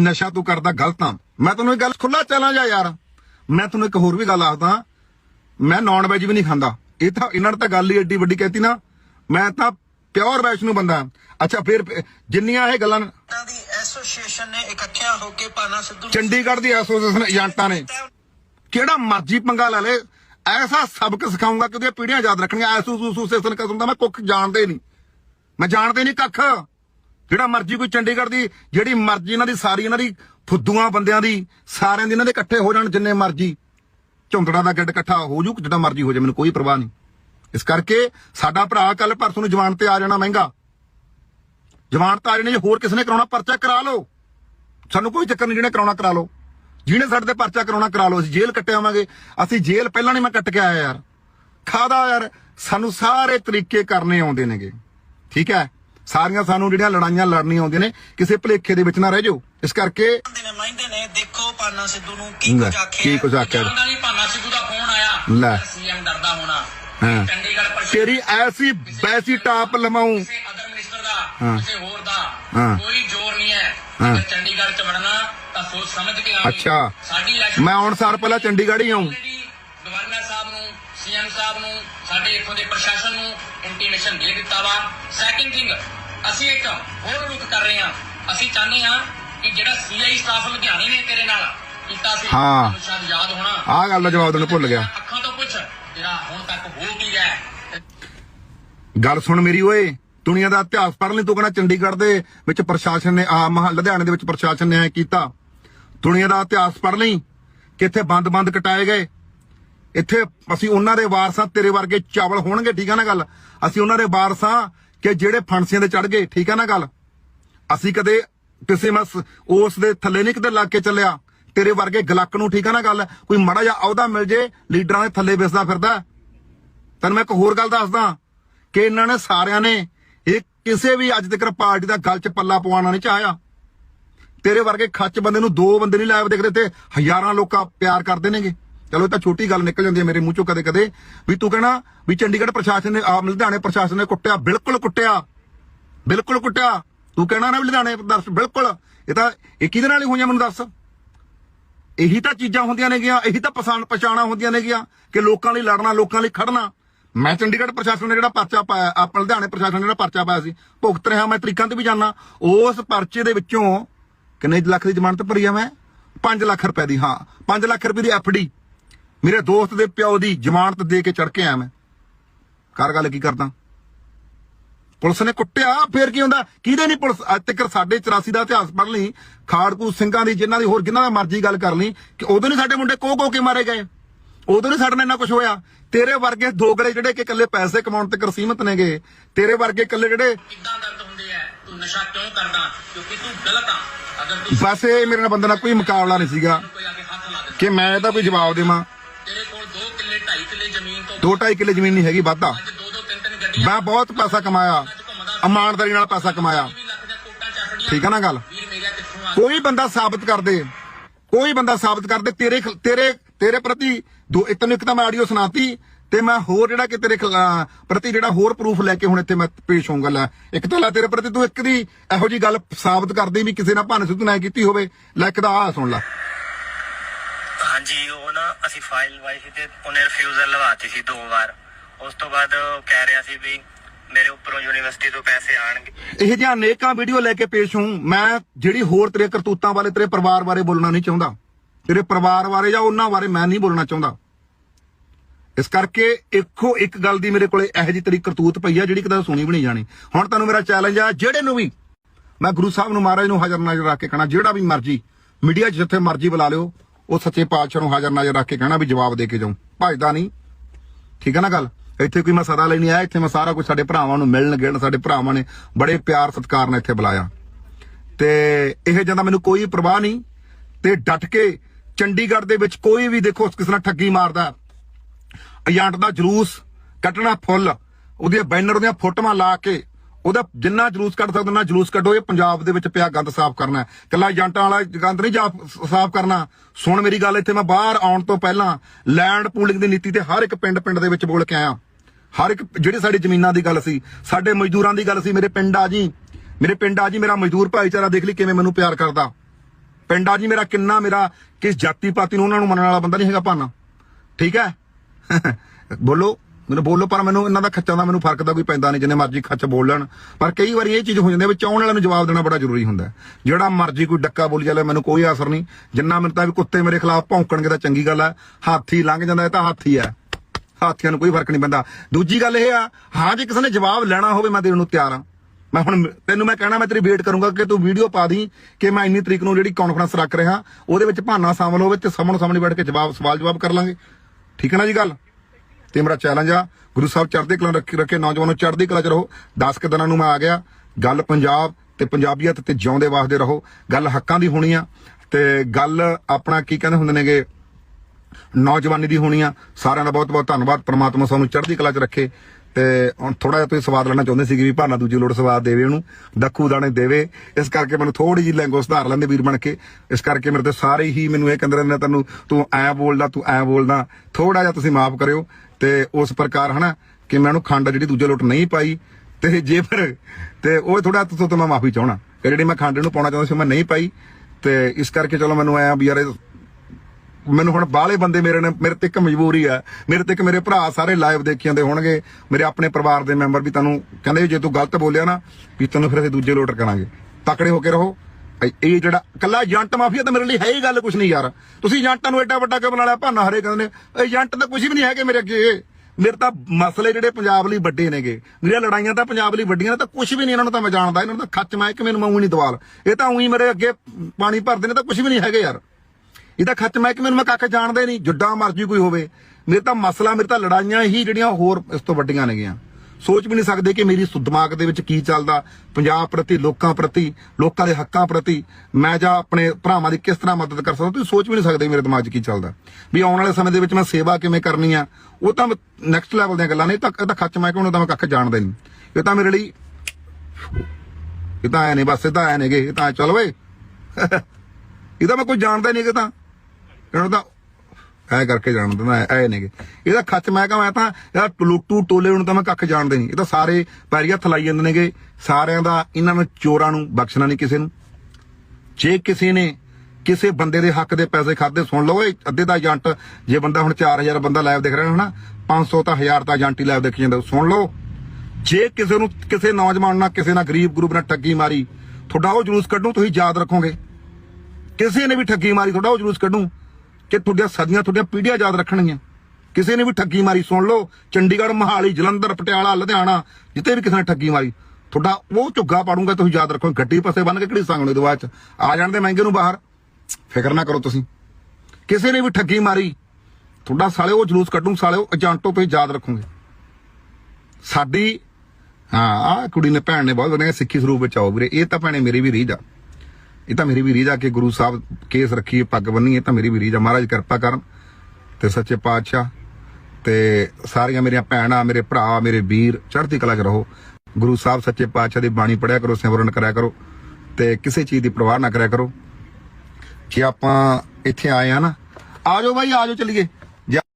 ਨਸ਼ਾ ਤੂੰ ਕਰਦਾ ਗਲਤ ਆ। ਮੈਂ ਤੈਨੂੰ ਇਹ ਗੱਲ ਖੁੱਲਾ ਚੈਲੰਜ ਆ ਯਾਰ। ਮੈਂ ਤੈਨੂੰ ਇੱਕ ਹੋਰ ਵੀ ਗੱਲ ਆਖਦਾ। ਮੈਂ ਨਾਨ ਵੈਜ ਵੀ ਨਹੀਂ ਖਾਂਦਾ। ਇਹ ਤਾਂ ਇਹਨਾਂ ਨੇ ਤਾਂ ਗੱਲ ਹੀ ਐਡੀ ਵੱਡੀ ਕਹਿਤੀ ਨਾ। ਮੈਂ ਤਾਂ ਪਿਓਰ ਵੈਸ਼ਨੂ ਬੰਦਾ। ਅੱਛਾ ਫਿਰ ਜਿੰਨੀਆਂ ਇਹ ਗੱਲਾਂ ਦੀ ਐਸੋਸੀਏਸ਼ਨ ਨੇ ਇਕੱਠਿਆਂ ਹੋ ਕੇ ਪਾਨਾ ਸਿੱਧੂ ਚੰਡੀਗੜ੍ਹ ਦੀ ਐਸੋਸੀਏਸ਼ਨ ਏਜੰਟਾਂ ਨੇ। ਕਿਹੜਾ ਮਰਜ਼ੀ ਪੰਗਾ ਲੈ ਲੇ। ਐਸਾ ਸਬਕ ਸਿਖਾਉਂਗਾ ਕਿ ਉਹਦੀਆਂ ਪੀੜ੍ਹੀਆਂ ਯਾਦ ਰੱਖਣਗੀਆਂ ਐਸੋਸੀਏਸ਼ਨ ਕਦੋਂ ਦਾ ਮੈਂ ਕੁੱਖ ਜਾਣਦੇ ਨਹੀਂ। ਮੈਂ ਜਾਣਦੇ ਨਹੀਂ ਕੱਖ। ਜਿਹੜਾ ਮਰਜ਼ੀ ਕੋਈ ਚੰਡੀਗੜ੍ਹ ਦੀ, ਜਿਹੜੀ ਮਰਜ਼ੀ ਇਹਨਾਂ ਦੀ ਸਾਰੀ ਇਹਨਾਂ ਦੀ ਫੁੱਦੂਆਂ ਬੰਦਿਆਂ ਦੀ, ਸਾਰਿਆਂ ਦੀ ਇਹਨਾਂ ਦੇ ਇਕੱਠੇ ਹੋ ਜਾਣ ਜਿੰਨੇ ਮਰਜ਼ੀ। ਝੁੰਦੜਾ ਦਾ ਗੱਡ ਇਕੱਠਾ ਹੋ ਜੂ, ਜਿੱਦਾਂ ਮਰਜ਼ੀ ਹੋ ਜਾਏ, ਮੈਨੂੰ ਕੋਈ ਪਰਵਾਹ ਨਹੀਂ। ਇਸ ਕਰਕੇ ਸਾਡਾ ਭਰਾ ਕੱਲ ਪਰਸੋਂ ਨੂੰ ਜਵਾਨ ਤੇ ਆ ਜਾਣਾ ਮਹਿੰਗਾ। ਜਵਾਨ ਤਾਂ ਆ ਜਾਣੀ ਜੇ ਹੋਰ ਕਿਸੇ ਨੇ ਕਰਾਉਣਾ, ਪਰਚਾ ਕਰਾ ਲਓ। ਸਾਨੂੰ ਕੋਈ ਚੱਕਰ ਨਹੀਂ ਜਿਹਨੇ ਕਰਾਉਣਾ, ਕਰਾ ਲਓ। ਜਿਹਨੇ ਸਾਡੇ ਤੇ ਪਰਚਾ ਕਰਾਉਣਾ, ਕਰਾ ਲਓ। ਅਸੀਂ ਜੇਲ੍ਹ ਕੱਟੇ ਆਵਾਂਗੇ। ਅਸੀਂ ਜੇਲ੍ਹ ਪਹਿਲਾਂ ਨਹੀਂ ਮੈਂ ਕੱਟ ਕੇ ਆਇਆ ਯਾਰ। ਖਾਦਾ ਯਾਰ। ਸਾਨੂੰ ਸਾਰੇ ਤਰੀਕੇ ਕਰਨੇ ਆਉਂਦੇ ਨੇਗੇ। ਠੀਕ ਹੈ? ਸਾਰੀਆਂ ਸਾਨੂੰ ਜਿਹੜੀਆਂ ਲੜਾਈਆਂ ਲੜਨੀਆਂ ਆਉਂਦੀਆਂ ਨੇ ਕਿਸੇ ਭਲੇਖੇ ਦੇ ਵਿੱਚ ਨਾ ਰਹਿ ਜਾਓ ਇਸ ਕਰਕੇ ਨੇ ਮਹਿੰਦੇ ਨੇ ਦੇਖੋ ਪਾਨਾ ਸਿੱਧੂ ਨੂੰ ਕੀ ਲੈ, ਕੁਝ ਆਖਿਆ ਕੀ ਕੁਝ ਆਖਿਆ ਜਾਂਦਾ ਨਹੀਂ ਭਾਨਾ ਸਿੱਧੂ ਦਾ ਫੋਨ ਆਇਆ ਲੈ। ਸੀਐਮ ਡਰਦਾ ਹੋਣਾ ਹਾਂ। ਚੰਡੀਗੜ੍ਹ ਪ੍ਰਸ਼ਾਸਨ ਤੇਰੀ ਐਸੀ ਬੈਸੀ ਟਾਪ ਲਵਾਉਂ ਕਿਸੇ ਅਦਰ ਮਿਨਿਸਟਰ ਦਾ ਹਾਂ। ਕਿਸੇ ਹੋਰ ਦਾ ਹਾਂ। ਕੋਈ ਜ਼ੋਰ ਨਹੀਂ ਹੈ ਹਾਂ। ਅਗਰ ਚੰਡੀਗੜ੍ਹ ਚ ਵੜਨਾ ਤਾਂ ਸੋਚ ਸਮਝ ਕੇ ਆਵੀਂ ਅੱਛਾ। ਸਾਡੀ election ਮੈਂ ਆਉਣ ਸਾਰ ਪਹਿਲਾਂ ਚੰਡੀਗੜ੍ਹ ਹੀ ਆਉਂ already ਗਵਰਨਰ ਸਾਹਿਬ ਨੂੰ ਸੀਐਮ ਸਾਹਿਬ ਨੂੰ ਸਾਡੇ ਇੱਥੋਂ ਦੇ ਪ੍ਰਸ਼ਾਸਨ ਨੂੰ ਇੰਟੀਮੇਸ਼ਨ ਦੇ ਦਿੱਤਾ ਵਾ ਸੈਕਿੰਡ ਥਿੰਗ ਅਸੀਂ ਇੱਕ ਹੋਰ ਰੁਕ ਕਰ ਰਹੇ ਹਾਂ। ਅਸੀਂ ਚਾਹੁੰਦੇ ਹਾਂ ਕਿ ਜਿਹੜਾ ਸੀਆਈ ਸਟਾਫ ਲੁਧਿਆਣੇ ਨੇ ਤੇਰੇ ਨਾਲ ਕੀਤਾ ਸੀ। ਹਾਂ। ਤੁਹਾਨੂੰ ਸ਼ਾਇਦ ਯਾਦ ਹੋਣਾ। ਆਹ ਗੱਲ ਦਾ ਜਵਾਬ ਦੇਣਾ ਭੁੱਲ ਗਿਆ। ਅੱਖਾਂ ਤੋਂ ਪੁੱਛ ਤੇਰਾ ਹੁਣ ਤੱਕ ਹੋ ਕੀ ਹੈ? ਗੱਲ ਸੁਣ ਮੇਰੀ ਓਏ ਦੁਨੀਆ ਦਾ ਇਤਿਹਾਸ ਪੜ੍ਹ ਲਈ ਤੂੰ ਕਹਿੰਦਾ ਚੰਡੀਗੜ੍ਹ ਦੇ ਵਿੱਚ ਪ੍ਰਸ਼ਾਸਨ ਨੇ ਆ ਮਹਾ ਲੁਧਿਆਣੇ ਦੇ ਵਿੱਚ ਪ੍ਰਸ਼ਾਸਨ ਨੇ ਐ ਕੀਤਾ। ਦੁਨੀਆ ਦਾ ਇਤਿਹਾਸ ਪੜ੍ਹ ਲਈ ਕਿ ਇੱਥੇ ਬੰਦ-ਬੰਦ ਕਟਾਏ ਗਏ। ਇੱਥੇ ਅਸੀਂ ਉਹਨਾਂ ਦੇ ਵਾਰਸਾਂ ਤੇਰੇ ਵਰਗੇ ਚਾਵਲ ਹੋਣਗੇ ਠੀਕ ਆ ਨਾ ਗੱਲ? ਅਸੀਂ ਉਹਨਾਂ ਦੇ ਵਾਰਸਾਂ ਕਿ ਜਿਹੜੇ ਫਾਂਸੀਆਂ ਤੇ ਚੜ ਗਏ, ਠੀਕ ਹੈ ਨਾ ਗੱਲ? ਅਸੀਂ ਕਦੇ ਕਿਸੇ ਮਸ ਉਸ ਦੇ ਥੱਲੇ ਨਹੀਂ ਕਿਤੇ ਲੱਗ ਕੇ ਚੱਲਿਆ। ਤੇਰੇ ਵਰਗੇ ਗਲੱਕ ਨੂੰ, ਠੀਕ ਹੈ ਨਾ ਗੱਲ? ਕੋਈ ਮੜਾ ਜਿਹਾ ਅਹੁਦਾ ਮਿਲ ਜੇ, ਲੀਡਰਾਂ ਦੇ ਥੱਲੇ ਵਿਸਦਾ ਫਿਰਦਾ। ਤੈਨੂੰ ਮੈਂ ਇੱਕ ਹੋਰ ਗੱਲ ਦੱਸਦਾ ਕਿ ਇਹਨਾਂ ਨੇ ਸਾਰਿਆਂ ਨੇ ਇਹ ਕਿਸੇ ਵੀ ਅੱਜ ਤੱਕ ਪਾਰਟੀ ਦਾ ਗੱਲ 'ਚ ਪੱਲਾ ਪਵਾਉਣਾ ਨਹੀਂ ਚਾਹਿਆ। ਤੇਰੇ ਵਰਗੇ ਖੱਚ ਬੰਦੇ ਨੂੰ ਦੋ ਬੰਦੇ ਨਹੀਂ ਲਾਇਆ ਦੇਖਦੇ ਤੇ ਹਜ਼ਾਰਾਂ ਲੋਕਾਂ ਪਿਆਰ ਕਰਦੇ ਨੇਗੇ। ਚਲੋ ਇਹ ਤਾਂ ਛੋਟੀ ਗੱਲ ਨਿਕਲ ਜਾਂਦੀ ਹੈ ਮੇਰੇ ਮੂੰਹ ਚੋਂ ਕਦੇ ਕਦੇ, ਵੀ ਤੂੰ ਕਹਿਣਾ ਵੀ ਚੰਡੀਗੜ੍ਹ ਪ੍ਰਸ਼ਾਸਨ ਨੇ ਆਪ ਲੁਧਿਆਣੇ ਪ੍ਰਸ਼ਾਸਨ ਨੇ ਕੁੱਟਿਆ, ਬਿਲਕੁਲ ਕੁੱਟਿਆ। ਬਿਲਕੁਲ ਕੁੱਟਿਆ। ਤੂੰ ਕਹਿਣਾ ਨਾ ਵੀ ਲੁਧਿਆਣੇ ਦਰਸ਼ ਬਿਲਕੁਲ। ਇਹ ਤਾਂ ਇਹ ਕਿਹਦੇ ਨਾਲ ਹੀ ਹੋਈਆਂ ਮੈਨੂੰ ਦੱਸ? ਇਹੀ ਤਾਂ ਚੀਜ਼ਾਂ ਹੁੰਦੀਆਂ ਨੇਗੀਆਂ, ਇਹੀ ਤਾਂ ਪਛਾਣ ਪਛਾਣਾ ਹੁੰਦੀਆਂ ਨੇਗੀਆਂ ਕਿ ਲੋਕਾਂ ਲਈ ਲੜਨਾ, ਲੋਕਾਂ ਲਈ ਖੜਨਾ। ਮੈਂ ਚੰਡੀਗੜ੍ਹ ਪ੍ਰਸ਼ਾਸਨ ਨੇ ਜਿਹੜਾ ਪਰਚਾ ਪਾਇਆ, ਆਪਾਂ ਲੁਧਿਆਣੇ ਪ੍ਰਸ਼ਾਸਨ ਨੇ ਜਿਹੜਾ ਪਰਚਾ ਪਾਇਆ ਸੀ। ਭੁਗਤ ਰਿਹਾ ਮੈਂ ਤਰੀਕਾਂ ਤੇ ਵੀ ਜਾਣਾ ਉਸ ਪਰਚੇ ਦੇ ਵਿੱਚੋਂ ਕਿੰਨੇ ਲੱਖ ਦੀ ਜ਼ਮਾਨਤ ਭਰੀ ਆ ਮੈਂ? 5 ਲੱਖ ਰੁਪਏ ਦੀ, ਹਾਂ। 5 ਲੱਖ ਰੁਪਏ ਦੀ ਐਫਡੀ ਮੇਰੇ ਦੋਸਤ ਦੇ ਪਿਓ ਦੀ ਜ਼ਮਾਨਤ ਦੇ ਕੇ ਚੜ ਕੇ ਆਇਆ ਮੈਂ। ਕਰ ਗੱਲ ਕੀ ਕਰਦਾ? ਪੁਲਿਸ ਨੇ ਕੁੱਟਿਆ ਫੇਰ ਕੀ ਹੁੰਦਾ? ਕਿਹਦੇ ਨਹੀਂ ਪੁਲਿਸ? ਅੱਜ ਤੱਕ ਸਾਡੇ 84 ਦਾ ਇਤਿਹਾਸ ਪੜ੍ਹ ਲਈ ਖਾੜਕੂ ਸਿੰਘਾਂ ਦੀ ਜਿਨ੍ਹਾਂ ਦੀ ਹੋਰ ਜਿਨ੍ਹਾਂ ਦਾ ਮਰਜ਼ੀ ਗੱਲ ਕਰ ਲਈ ਕਿ ਉਦੋਂ ਨਹੀਂ ਸਾਡੇ ਮੁੰਡੇ ਕੋ ਕੋ ਕੇ ਮਾਰੇ ਗਏ। ਉਦੋਂ ਨਹੀਂ ਸਾਡੇ ਨਾਲ ਇੰਨਾ ਕੁਝ ਹੋਇਆ। ਤੇਰੇ ਵਰਗੇ ਦੋਗਲੇ ਜਿਹੜੇ ਕਿ ਇਕੱਲੇ ਪੈਸੇ ਕਮਾਉਣ ਤੇ ਸੀਮਤ ਨੇਗੇ ਤੇਰੇ ਵਰਗੇ ਇਕੱਲੇ ਜਿਹੜੇ ਕਿੱਦਾਂ ਦਰਦ ਹੁੰਦੇ ਆ? ਤੂੰ ਨਸ਼ਾ ਕਿਉਂ ਕਰਦਾ? ਕਿਉਂਕਿ ਤੂੰ ਗਲਤ ਆ। ਅਗਰ ਤੂੰ ਬਸ ਇਹ ਮੇਰੇ ਨਾਲ ਬੰਦੇ ਨਾਲ ਕੋਈ ਮੁਕਾਬਲਾ ਨਹੀਂ ਸੀਗਾ। ਕੋਈ ਆ ਕੇ ਹੱਥ ਲਾ ਦੇ। ਕਿ ਮੈਂ ਇਹਦਾ ਕੋਈ ਜਵਾਬ ਦੇਵਾਂ। ਤੋਂ 2.5 ਕਿੱਲੇ ਜ਼ਮੀਨ ਨਹੀਂ ਹੈਗੀ ਵਾਧਾ। ਅੱਜ 2 2 3 3 ਗੱਡੀਆਂ ਮੈਂ ਬਹੁਤ ਪੈਸਾ ਕਮਾਇਆ। ਇਮਾਨਦਾਰੀ ਨਾਲ ਪੈਸਾ ਕਮਾਇਆ। 20 ਲੱਖ ਦੀਆਂ ਕੋਟਾਂ ਚੱਕਦੀਆਂ ਠੀਕ ਆ ਨਾ ਗੱਲ? ਕੋਈ ਬੰਦਾ ਸਾਬਤ ਕਰ ਦੇ। ਕੋਈ ਬੰਦਾ ਸਾਬਤ ਕਰ ਦੇ। ਤੇਰੇ ਤੇਰੇ ਤੇਰੇ ਪ੍ਰਤੀ ਦੋ ਇੱਕ ਤੈਨੂੰ ਇੱਕ ਤਾਂ ਮੈਂ ਆਡੀਓ ਸੁਣਾਤੀ ਤੇ ਮੈਂ ਹੋਰ ਜਿਹੜਾ ਕਿ ਤੇਰੇ ਪ੍ਰਤੀ ਜਿਹੜਾ ਹੋਰ ਪ੍ਰੂਫ ਲੈ ਕੇ ਹੁਣ ਇੱਥੇ ਮੈਂ ਪੇਸ਼ ਹੋਊਂਗਾ ਲੈ। ਇੱਕ ਤਾਂ ਲੈ ਤੇਰੇ ਪ੍ਰਤੀ ਤੂੰ ਇੱਕ ਦੀ ਇਹੋ ਜੀ ਗੱਲ ਸਾਬਤ ਕਰਦੇ ਵੀ ਕਿਸੇ ਨਾਲ ਭਾਨ ਸਿੱਧੂ ਨਾਲ ਕੀਤੀ ਹੋਵੇ। ਲੈ ਇੱਕ ਦਾ ਆ ਸੁਣ ਲੈ। ਨਾ ਅਸੀਂ ਫਾਈਲ ਲਵਾਈ ਸੀ ਤੇ ਉਹਨੇ ਰਿਫਿਊਜ਼ਲ ਲਵਾਤੀ ਸੀ ਦੋ ਵਾਰ। ਉਸ ਤੋਂ ਬਾਅਦ ਉਹ ਕਹਿ ਰਿਹਾ ਸੀ ਵੀ ਮੇਰੇ ਉੱਪਰੋਂ ਯੂਨੀਵਰਸਿਟੀ ਤੋਂ ਪੈਸੇ ਆਣਗੇ। ਇਹ ਜਿਹਾ ਅਨੇਕਾਂ ਵੀਡੀਓ ਲੈ ਕੇ ਪੇਸ਼ ਹੂੰ ਮੈਂ ਜਿਹੜੀ ਹੋਰ ਤੇਰੇ ਕਰਤੂਤਾਂ ਬਾਰੇ, ਤੇਰੇ ਪਰਿਵਾਰ ਬਾਰੇ ਬੋਲਣਾ ਨਹੀਂ ਚਾਹੁੰਦਾ। ਤੇਰੇ ਪਰਿਵਾਰ ਬਾਰੇ ਜਾਂ ਉਹਨਾਂ ਬਾਰੇ ਮੈਂ ਨਹੀਂ ਬੋਲਣਾ ਚਾਹੁੰਦਾ। ਇਸ ਕਰਕੇ ਇੱਕੋ ਇੱਕ ਗੱਲ ਦੀ ਮੇਰੇ ਕੋਲੇ ਇਹੋ ਜਿਹੀ ਤੇਰੀ ਕਰਤੂਤ ਪਈ ਆ, ਜਿਹੜੀ ਕਦੇ ਸੁਣੀ ਵੀ ਨਹੀਂ ਜਾਣੀ। ਹੁਣ ਤੁਹਾਨੂੰ ਮੇਰਾ ਚੈਲੰਜ ਆ, ਜਿਹੜੇ ਨੂੰ ਵੀ ਮੈਂ ਗੁਰੂ ਸਾਹਿਬ ਨੂੰ ਮਹਾਰਾਜ ਨੂੰ ਹਾਜ਼ਰ ਨਾਜ਼ਰ ਰੱਖ ਕੇ ਕਹਣਾ, ਜਿਹੜਾ ਵੀ ਮਰਜ਼ੀ ਮੀਡੀਆ 'ਚ ਜਿੱਥੇ ਮਰਜ਼ੀ ਬੁਲਾ ਲਿਓ। ਉਹ ਸੱਚੇ ਪਾਤਸ਼ਾਹ ਨੂੰ ਹਾਜ਼ਰ ਨਾਜ਼ਰ ਰੱਖ ਕੇ ਕਹਿਣਾ ਵੀ ਜਵਾਬ ਦੇ ਕੇ ਜਾਉਂ। ਭਜਦਾ ਨਹੀਂ। ਠੀਕ ਹੈ ਨਾ ਗੱਲ? ਇੱਥੇ ਕੋਈ ਮੈਂ ਸਦਾ ਲਈ ਨਹੀਂ ਆਇਆ, ਇੱਥੇ ਮੈਂ ਸਾਰਾ ਕੁਝ ਸਾਡੇ ਭਰਾਵਾਂ ਨੂੰ ਮਿਲਣ ਗਿਲਣ ਸਾਡੇ ਭਰਾਵਾਂ ਨੇ ਬੜੇ ਪਿਆਰ ਸਤਿਕਾਰ ਨਾਲ ਇੱਥੇ ਬੁਲਾਇਆ। ਤੇ ਇਹ ਜਾਂਦਾ ਮੈਨੂੰ ਕੋਈ ਪਰਵਾਹ ਨਹੀਂ, ਤੇ ਡਟ ਕੇ ਚੰਡੀਗੜ੍ਹ ਦੇ ਵਿੱਚ ਕੋਈ ਵੀ ਦੇਖੋ ਕਿਸ ਤਰ੍ਹਾਂ ਠੱਗੀ ਮਾਰਦਾ। ਏਜੰਟ ਦਾ ਜਲੂਸ, ਕੱਟਣਾ ਫੁੱਲ ਉਹਦੇ ਬੈਨਰ ਉਹਦੀਆਂ ਫੋਟੋਆਂ ਲਾ ਕੇ ਉਹਦਾ ਜਿੰਨਾ ਜਲੂਸ ਕੱਢ ਸਕਦਾ ਨਾ ਜਲੂਸ ਕੱਢੋ। ਇਹ ਪੰਜਾਬ ਦੇ ਵਿੱਚ ਪਿਆ ਗੰਦ ਸਾਫ਼ ਕਰਨਾ ਹੈ। ਇਕੱਲਾ ਏਜੰਟਾਂ ਵਾਲਾ ਗੰਦ ਨਹੀਂ ਜਾ- ਸਾਫ਼ ਕਰਨਾ। ਸੁਣ ਮੇਰੀ ਗੱਲ, ਇੱਥੇ ਮੈਂ ਬਾਹਰ ਆਉਣ ਤੋਂ ਪਹਿਲਾਂ ਲੈਂਡ ਪੂਲਿੰਗ ਦੀ ਨੀਤੀ ਤੇ ਹਰ ਇੱਕ ਪਿੰਡ ਪਿੰਡ ਦੇ ਵਿੱਚ ਬੋਲ ਕੇ ਆਇਆ। ਹਰ ਇੱਕ, ਜਿਹੜੀ ਸਾਡੀ ਜ਼ਮੀਨਾਂ ਦੀ ਗੱਲ ਸੀ, ਸਾਡੇ ਮਜ਼ਦੂਰਾਂ ਦੀ ਗੱਲ ਸੀ, ਮੇਰੇ ਪਿੰਡ ਆ ਜੀ। ਮੇਰੇ ਪਿੰਡ ਆ ਜੀ, ਮੇਰਾ ਮਜ਼ਦੂਰ ਭਾਈਚਾਰਾ ਦੇਖ ਲਈ ਕਿਵੇਂ ਮੈਨੂੰ ਪਿਆਰ ਕਰਦਾ। ਪਿੰਡ ਆ ਜੀ, ਮੇਰਾ ਕਿੰਨਾ, ਮੇਰਾ ਕਿਸ ਜਾਤੀ ਪਾਤੀ ਨੂੰ ਉਹਨਾਂ ਨੂੰ ਮੰਨਣ ਵਾਲਾ ਬੰਦਾ ਨਹੀਂ ਹੈਗਾ ਭਾਨਾ। ਠੀਕ ਹੈ? ਬੋਲੋ। ਮੈਨੂੰ ਬੋਲੋ, ਪਰ ਮੈਨੂੰ ਇਹਨਾਂ ਦਾ ਖੱਚਾਂ ਦਾ ਮੈਨੂੰ ਫ਼ਰਕ ਦਾ ਕੋਈ ਪੈਂਦਾ ਨਹੀਂ, ਜਿੰਨੇ ਮਰਜ਼ੀ ਖੱਚ ਬੋਲ ਲੈਣ ਪਰ ਕਈ ਵਾਰੀ ਇਹ ਚੀਜ਼ ਹੋ ਜਾਂਦੀ ਹੈ ਵੀ ਚਾਉਣ ਵਾਲਿਆਂ ਨੂੰ ਜਵਾਬ ਦੇਣਾ ਬੜਾ ਜ਼ਰੂਰੀ ਹੁੰਦਾ ਜਿਹੜਾ ਮਰਜ਼ੀ ਕੋਈ ਡੱਕਾ ਬੋਲੀ ਜਾਵੇ ਮੈਨੂੰ ਕੋਈ ਅਸਰ ਨਹੀਂ। ਜਿੰਨਾ ਮੈਨੂੰ ਤਾਂ ਵੀ ਕੁੱਤੇ ਮੇਰੇ ਖਿਲਾਫ ਭੌਂਕਣਗੇ ਤਾਂ ਚੰਗੀ ਗੱਲ ਹੈ। ਹਾਥੀ ਲੰਘ ਜਾਂਦਾ ਇਹ ਤਾਂ ਹਾਥੀ ਹੈ। ਹਾਥੀਆਂ ਨੂੰ ਕੋਈ ਫ਼ਰਕ ਨਹੀਂ ਪੈਂਦਾ। ਦੂਜੀ ਗੱਲ ਇਹ ਆ, ਹਾਂ, ਜੇ ਕਿਸੇ ਨੇ ਜਵਾਬ ਲੈਣਾ ਹੋਵੇ, ਮੈਂ ਦੇਣ ਨੂੰ ਤਿਆਰ ਹਾਂ। ਮੈਂ ਹੁਣ ਤੈਨੂੰ ਮੈਂ ਕਹਿਣਾ, ਮੈਂ ਤੇਰੀ ਵੇਟ ਕਰੂੰਗਾ ਕਿ ਤੂੰ ਵੀਡੀਓ ਪਾ ਦੀ ਕਿ ਮੈਂ ਇੰਨੀ ਤਰੀਕ ਨੂੰ ਜਿਹੜੀ ਕਾਨਫਰੰਸ ਰੱਖ ਰਿਹਾ, ਉਹਦੇ ਵਿੱਚ ਭਾਨਾ ਸ਼ਾਮਲ ਹੋਵੇ ਤੇ ਸਾਹਮਣੇ ਸਾਹਮਣੇ ਬੈਠ ਕੇ ਜਵਾਬ, ਸਵਾਲ ਜਵਾਬ ਕਰ ਲਾਂਗੇ। ਠੀਕ ਹੈ ਨਾ ਜੀ ਗੱਲ? ਤੇ ਮੇਰਾ ਚੈਲੰਜ ਆ, ਗੁਰੂ ਸਾਹਿਬ ਚੜ੍ਹਦੀ ਕਲਾ ਰੱਖੇ ਰੱਖੇ, ਨੌਜਵਾਨੋ ਚੜ੍ਹਦੀ ਕਲਾ ਚ ਰਹੋ 10 ਕੁ ਦਿਨਾਂ ਨੂੰ ਮੈਂ ਆ ਗਿਆ, ਗੱਲ ਪੰਜਾਬ ਤੇ ਪੰਜਾਬੀਅਤ ਤੇ ਜਿਉਂਦੇ ਵਾਸਦੇ ਰਹੋ, ਗੱਲ ਹੱਕਾਂ ਦੀ ਹੋਣੀ ਆ, ਤੇ ਗੱਲ ਆਪਣਾ ਕੀ ਕਹਿੰਦੇ ਹੁੰਦੇ ਨੇਗੇ, ਨੌਜਵਾਨੀ ਦੀ ਹੋਣੀ ਆ, ਸਾਰਿਆਂ ਦਾ ਬਹੁਤ ਬਹੁਤ ਧੰਨਵਾਦ, ਪ੍ਰਮਾਤਮਾ ਸਾਨੂੰ ਚੜ੍ਹਦੀ ਕਲਾ 'ਚ ਰੱਖੇ, ਤੇ ਹੁਣ ਥੋੜਾ ਜਿਹਾ ਤੁਸੀਂ ਸਵਾਦ ਲੈਣਾ ਚਾਹੁੰਦੇ ਸੀਗੇ ਵੀ ਭਾਨਾ ਦੂਜੀ ਲੋੜ ਸਵਾਦ ਦੇਵੇ ਉਹਨੂੰ ਦੱਖੂ ਦਾਣੇ ਦੇਵੇ, ਇਸ ਕਰਕੇ ਮੈਨੂੰ ਥੋੜੀ ਜਿਹੀ ਲੈਂਗੁਏਜ ਸੁਧਾਰ ਲੈਂਦੇ ਵੀਰ ਬਣ ਕੇ, ਇਸ ਕਰਕੇ ਮੇਰੇ ਤੇ ਸਾਰੇ ਹੀ ਮੈਨੂੰ ਇਹ ਕਹਿੰਦੇ ਰਹਿੰਦੇ ਤੈਨੂੰ ਤੂੰ ਐ ਬੋਲਦਾ, ਤੂੰ ਐ ਬੋਲਦਾ ਥੋੜਾ ਜਿਹਾ ਤੁਸੀਂ ਮਾਫ ਕਰਿਓ ਤੇ ਉਸ ਪ੍ਰਕਾਰ ਹਨਾ, ਕਿ ਮੈਂ ਉਹਨੂੰ ਖੰਡ ਜਿਹੜੀ ਦੂਜੇ ਲੋਟ ਨਹੀਂ ਪਾਈ, ਤੇ ਜੇ ਫਿਰ, ਤੇ ਉਹ ਥੋੜਾ ਤੋਂ ਤੋਂ ਮੈਂ ਮਾਫੀ ਚਾਹਣਾ ਕਿ ਜਿਹੜੀ ਮੈਂ ਖੰਡ ਨੂੰ ਪਾਉਣਾ ਚਾਹੁੰਦਾ ਸੀ, ਉਹ ਮੈਂ ਨਹੀਂ ਪਾਈ। ਤੇ ਇਸ ਕਰਕੇ ਚਲੋ ਮੈਨੂੰ ਆਇਆ ਵੀ ਯਾਰ ਮੈਨੂੰ ਹੁਣ ਬਾਹਲੇ ਬੰਦੇ ਮੇਰੇ ਨੇ, ਮੇਰੇ ਤੇ ਇੱਕ ਮਜਬੂਰੀ ਆ। ਮੇਰੇ ਤੇ ਇੱਕ ਮੇਰੇ ਭਰਾ ਸਾਰੇ ਲਾਈਵ ਦੇਖੀ ਜਾਂਦੇ ਹੋਣਗੇ। ਮੇਰੇ ਆਪਣੇ ਪਰਿਵਾਰ ਦੇ ਮੈਂਬਰ ਵੀ ਤੁਹਾਨੂੰ ਕਹਿੰਦੇ ਵੀ ਜੇ ਤੂੰ ਗਲਤ ਬੋਲਿਆ ਨਾ, ਵੀ ਤੈਨੂੰ ਫਿਰ ਅਸੀਂ ਦੂਜੇ ਲੋਟ ਕਰਾਂਗੇ। ਤਕੜੇ ਹੋ ਕੇ ਰਹੋ। ਇਹ- ਜਿਹੜਾ ਕੱਲਾ ਏਜੰਟ ਮਾਫੀਆ ਤਾਂ ਮੇਰੇ ਲਈ ਹੈ ਹੀ ਗੱਲ ਕੁਝ ਨਹੀਂ ਯਾਰ। ਤੁਸੀਂ ਏਜੰਟਾਂ ਨੂੰ ਐਡਾ ਵੱਡਾ ਕਿਉਂ ਬਣਾ ਲਿਆ ਭਾਨਾ ਹਰੇ ਕਹਿੰਦੇ ਨੇ ਏਜੰਟ ਤਾਂ ਕੁਝ ਵੀ ਨਹੀਂ ਹੈਗੇ ਮੇਰੇ ਅੱਗੇ। ਮੇਰੇ ਤਾਂ ਮਸਲੇ ਜਿਹੜੇ ਪੰਜਾਬ ਲਈ ਵੱਡੇ ਨੇਗੇ। ਮੇਰੀਆਂ ਲੜਾਈਆਂ ਤਾਂ ਪੰਜਾਬ ਲਈ ਵੱਡੀਆਂ ਨੇ, ਤਾਂ ਕੁਝ ਵੀ ਨਹੀਂ ਇਹਨਾਂ ਨੂੰ ਤਾਂ ਮੈਂ ਜਾਣਦਾ। ਇਹਨਾਂ ਨੂੰ ਤਾਂ ਖੱਚ ਮੈਂ ਕਿ ਮੈਨੂੰ ਮੂੰਹ ਨਹੀਂ ਦਵਾਲ। ਇਹ ਤਾਂ ਉਹੀ ਮੇਰੇ ਅੱਗੇ ਪਾਣੀ ਭਰਦੇ ਨੇ, ਤਾਂ ਕੁਝ ਵੀ ਨਹੀਂ ਹੈਗੇ ਯਾਰ। ਇਹਦਾ ਖੱਚ ਮੈਂ ਕਿ ਨੂੰ ਮੈਂ ਕੱਖ ਜਾਣਦੇ ਨਹੀਂ। ਜੁੱਡਾ ਮਰਜ਼ੀ ਕੋਈ ਹੋਵੇ। ਮੇਰੇ ਤਾਂ ਮਸਲਾ, ਮੇਰੇ ਤਾਂ ਲੜਾਈਆਂ ਹੀ ਜਿਹੜੀਆਂ ਹੋਰ ਇਸ ਤੋਂ ਵੱਡੀਆਂ ਨੇਗੀਆਂ। ਸੋਚ ਵੀ ਨਹੀਂ ਸਕਦੇ ਕਿ ਮੇਰੀ ਦਿਮਾਗ ਦੇ ਵਿੱਚ ਕੀ ਚੱਲਦਾ, ਪੰਜਾਬ ਪ੍ਰਤੀ, ਲੋਕਾਂ ਪ੍ਰਤੀ, ਲੋਕਾਂ ਦੇ ਹੱਕਾਂ ਪ੍ਰਤੀ ਮੈਂ ਜਾਂ ਆਪਣੇ ਭਰਾਵਾਂ ਦੀ ਕਿਸ ਤਰ੍ਹਾਂ ਮਦਦ ਕਰ ਸਕਦਾ? ਤੁਸੀਂ ਸੋਚ ਵੀ ਨਹੀਂ ਸਕਦੇ ਮੇਰੇ ਦਿਮਾਗ 'ਚ ਕੀ ਚੱਲਦਾ। ਵੀ ਆਉਣ ਵਾਲੇ ਸਮੇਂ ਦੇ ਵਿੱਚ ਮੈਂ ਸੇਵਾ ਕਿਵੇਂ ਕਰਨੀ ਆ, ਉਹ ਤਾਂ ਨੈਕਸਟ ਲੈਵਲ ਦੀਆਂ ਗੱਲਾਂ ਨੇ, ਇਹ ਤਾਂ ਇਹ ਤਾਂ ਖੱਚ ਮੈਂ ਕਿ ਤਾਂ ਮੈਂ ਕੱਖ ਜਾਣਦਾ ਨਹੀਂ। ਇਹ ਤਾਂ ਮੇਰੇ ਲਈ ਇਹ ਤਾਂ ਐ ਨਹੀਂ ਬਸ, ਇਹ ਤਾਂ ਐ ਨੇਗੇ, ਇਹ ਤਾਂ ਚੱਲ ਓਏ। ਇਹ ਤਾਂ ਮੈਂ ਕੋਈ ਜਾਣਦਾ ਨਹੀਂ ਕਿ ਤਾਂ। ਇਹਨਾਂ ਦਾ ਐ ਕਰਕੇ ਜਾਣਦਾ ਮੈਂ ਐ ਨੇਗੇ। ਇਹਦਾ ਖੱਚ ਮੈਂ ਕਹਾਂ, ਮੈਂ ਤਾਂ ਇਹਦਾ ਟਲੂਟੂ ਟੋਲੇ ਨੂੰ ਤਾਂ ਮੈਂ ਕੱਖ ਜਾਣਦੇ ਨਹੀਂ। ਇਹ ਤਾਂ ਸਾਰੇ ਪੈਰੀ ਹੱਥ ਲਾਈ ਜਾਂਦੇ ਨੇਗੇ। ਸਾਰਿਆਂ ਦਾ ਇਹਨਾਂ ਨੂੰ ਚੋਰਾਂ ਨੂੰ ਬਖਸ਼ਣਾ ਨਹੀਂ ਕਿਸੇ ਨੂੰ। ਜੇ ਕਿਸੇ ਨੇ ਕਿਸੇ ਬੰਦੇ ਦੇ ਹੱਕ ਦੇ ਪੈਸੇ ਖਾਦੇ ਸੁਣ ਲਓ, ਇਹ ਅੱਧੇ ਦਾ ਏਜੰਟ, ਜੇ ਬੰਦਾ ਹੁਣ 4000 ਬੰਦਾ ਲਾਈਵ ਦੇਖ ਰਿਹਾ ਹਨਾ 500 ਤਾਂ 1000 ਤਾਂ ਏਜੰਟ ਹੀ ਲਾਈਵ ਦੇਖੀ ਜਾਂਦਾ। ਸੁਣ ਲਓ, ਜੇ ਕਿਸੇ ਨੂੰ ਕਿਸੇ ਨੌਜਵਾਨ ਨਾਲ ਕਿਸੇ ਨਾਲ ਗਰੀਬ ਗਰੂਪ ਨਾਲ ਠੱਗੀ ਮਾਰੀ, ਤੁਹਾਡਾ ਉਹ ਜਲੂਸ ਕੱਢੂ, ਤੁਸੀਂ ਯਾਦ ਰੱਖੋਗੇ। ਕਿਸੇ ਨੇ ਵੀ ਠੱਗੀ ਮਾਰੀ, ਤੁਹਾਡਾ ਉਹ ਜਲੂਸ ਕੱਢੂ। ਕਿ ਤੁਹਾਡੀਆਂ ਸਦੀਆਂ ਤੁਹਾਡੀਆਂ ਪੀੜ੍ਹੀਆਂ ਯਾਦ ਰੱਖਣਗੀਆਂ। ਕਿਸੇ ਨੇ ਵੀ ਠੱਗੀ ਮਾਰੀ, ਸੁਣ ਲਓ, ਚੰਡੀਗੜ੍ਹ, ਮਹਾਲੀ, ਜਲੰਧਰ, ਪਟਿਆਲਾ, ਲੁਧਿਆਣਾ ਜਿੱਤੇ ਵੀ ਕਿਸੇ ਨੇ ਠੱਗੀ ਮਾਰੀ, ਤੁਹਾਡਾ ਉਹ ਝੁੱਗਾ ਪਾੜੂਗਾ, ਤੁਸੀਂ ਯਾਦ ਰੱਖੋ, ਗੱਡੀ ਪਾਸੇ ਬੰਨ ਕੇ ਕਿਹੜੀ ਸੰਗ ਨੂੰ ਬਾਅਦ ਚ? ਆ ਜਾਣ ਦੇ ਮਹਿੰਗੇ ਨੂੰ ਬਾਹਰ। ਫਿਕਰ ਨਾ ਕਰੋ ਤੁਸੀਂ। ਕਿਸੇ ਨੇ ਵੀ ਠੱਗੀ ਮਾਰੀ, ਤੁਹਾਡਾ ਸਾਲੇ ਉਹ ਜਲੂਸ ਕੱਢੂ ਸਾਲੇ ਉਹ ਏਜੰਟੋ ਤੁਸੀਂ ਯਾਦ ਰੱਖੋਗੇ। ਸਾਡੀ, ਹਾਂ ਆ ਕੁੜੀ ਨੇ ਭੈਣ ਨੇ ਬਹੁਤ ਵਧੀਆ ਸਿੱਖੀ ਸਰੂਪ ਵਿੱਚ ਆਓ ਵੀਰੇ, ਇਹ ਤਾਂ ਭੈਣੇ ਮੇਰੀ ਵੀ ਰੀਝ ਆ। ਇਹ ਤਾਂ ਮੇਰੀ ਵੀ ਰੀਝ ਕਿ ਗੁਰੂ ਸਾਹਿਬ ਕੇਸ ਰੱਖੀਏ ਪੱਗ ਬੰਨੀਏ ਤਾਂ ਮੇਰੀ ਵੀ ਰੀਝ ਮਹਾਰਾਜ ਕਿਰਪਾ ਕਰਨ ਤੇ ਸੱਚੇ ਪਾਤਸ਼ਾਹ ਤੇ ਸਾਰੀਆਂ ਮੇਰੀਆਂ ਭੈਣਾਂ, ਮੇਰੇ ਭਰਾ, ਮੇਰੇ ਵੀਰ, ਚੜ੍ਹਦੀ ਕਲਾ 'ਚ ਰਹੋ। ਗੁਰੂ ਸਾਹਿਬ ਸੱਚੇ ਪਾਤਸ਼ਾਹ ਦੀ ਬਾਣੀ ਪੜਿਆ ਕਰੋ, ਸਿਮਰਨ ਕਰਿਆ ਕਰੋ ਤੇ ਕਿਸੇ ਚੀਜ਼ ਦੀ ਪਰਵਾਹ ਨਾ ਕਰਿਆ ਕਰੋ। ਜੇ ਆਪਾਂ ਇੱਥੇ ਆਏ ਆ ਨਾ ਆਜੋ ਬਾਈ ਆਜੋ ਚਲੀਏ।